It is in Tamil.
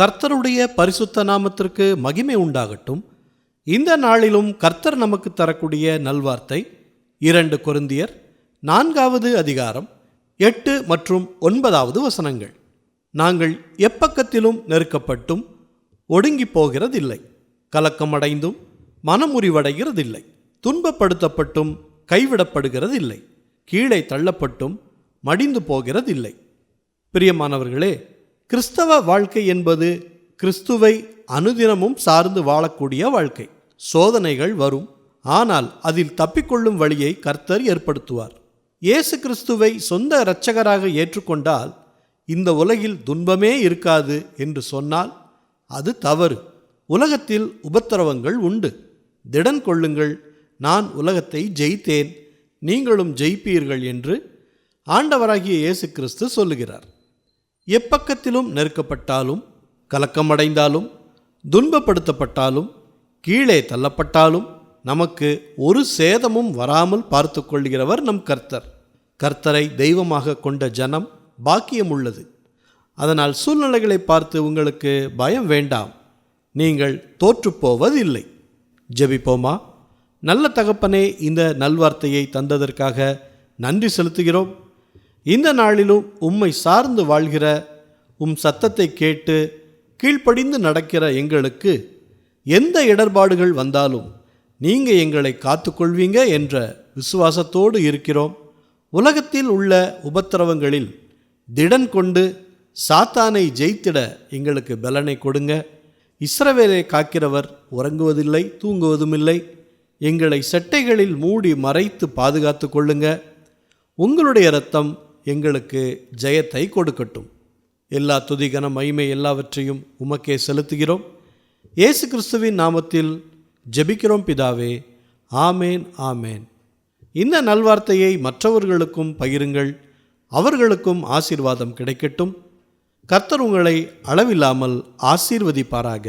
கர்த்தருடைய பரிசுத்த நாமத்திற்கு மகிமை உண்டாகட்டும். இந்த நாளிலும் கர்த்தர் நமக்கு தரக்கூடிய நல்வார்த்தை இரண்டு கொருந்தியர் நான்காவது அதிகாரம் எட்டு மற்றும் ஒன்பதாவது வசனங்கள். நாங்கள் எப்பக்கத்திலும் நெருக்கப்பட்டும் ஒடுங்கி போகிறதில்லை கலக்கமடைந்தும் மனமுறிவடைகிறதில்லை துன்பப்படுத்தப்பட்டும் கைவிடப்படுகிறதில்லை கீழே தள்ளப்பட்டும் மடிந்து போகிறதில்லை. பிரியமானவர்களே கிறிஸ்தவ வாழ்க்கை என்பது கிறிஸ்துவை அனுதினமும் சார்ந்து வாழக்கூடிய வாழ்க்கை. சோதனைகள் வரும். ஆனால் அதில் தப்பிக்கொள்ளும் வழியை கர்த்தர் ஏற்படுத்துவார். இயேசு கிறிஸ்துவை சொந்த இரட்சகராக ஏற்றுக்கொண்டால் இந்த உலகில் துன்பமே இருக்காது என்று சொன்னால் அது தவறு. உலகத்தில் உபத்திரவங்கள் உண்டு. திடன் கொள்ளுங்கள். நான் உலகத்தை ஜெயித்தேன். நீங்களும் ஜெயிப்பீர்கள் என்று ஆண்டவராகிய இயேசு கிறிஸ்து சொல்லுகிறார். எப்பக்கத்திலும் நெருக்கப்பட்டாலும் கலக்கமடைந்தாலும் துன்பப்படுத்தப்பட்டாலும் கீழே தள்ளப்பட்டாலும் நமக்கு ஒரு சேதமும் வராமல் பார்த்து கொள்கிறவர் நம் கர்த்தர். கர்த்தரை தெய்வமாக கொண்ட ஜனம் பாக்கியம் உள்ளது. அதனால் சூழ்நிலைகளை பார்த்து உங்களுக்கு பயம் வேண்டாம். நீங்கள் தோற்றுப்போவதில்லை ஜெபிப்போமா? நல்ல தகப்பனே இந்த நல்வார்த்தையை தந்ததற்காக நன்றி செலுத்துகிறோம். இந்த நாளிலும் உம்மை சார்ந்து வாழ்கிற உம் சத்தத்தை கேட்டு கீழ்ப்படிந்து நடக்கிற எங்களுக்கு எந்த இடர்பாடுகள் வந்தாலும் நீங்கள் எங்களை காத்துக்கொள்வீங்க என்ற விசுவாசத்தோடு இருக்கிறோம். உலகத்தில் உள்ள உபத்திரவங்களில் திடன் கொண்டு சாத்தானை ஜெயித்திட எங்களுக்கு பலனை கொடுங்க. இஸ்ரவேலை காக்கிறவர் உறங்குவதில்லை தூங்குவதுமில்லை. எங்களை செட்டைகளில் மூடி மறைத்து பாதுகாத்து கொள்ளுங்க. உங்களுடைய இரத்தம் எங்களுக்கு ஜெயத்தை கொடுக்கட்டும். எல்லா துதிகன மகிமை எல்லாவற்றையும் உமக்கே செலுத்துகிறோம். இயேசு கிறிஸ்துவின் நாமத்தில் ஜெபிக்கிறோம் பிதாவே. ஆமேன் ஆமேன். இந்த நல்வார்த்தையை மற்றவர்களுக்கும் பகிருங்கள். அவர்களுக்கும் ஆசீர்வாதம் கிடைக்கட்டும். கர்த்தர் உங்களை அளவில்லாமல் ஆசீர்வதிப்பாராக.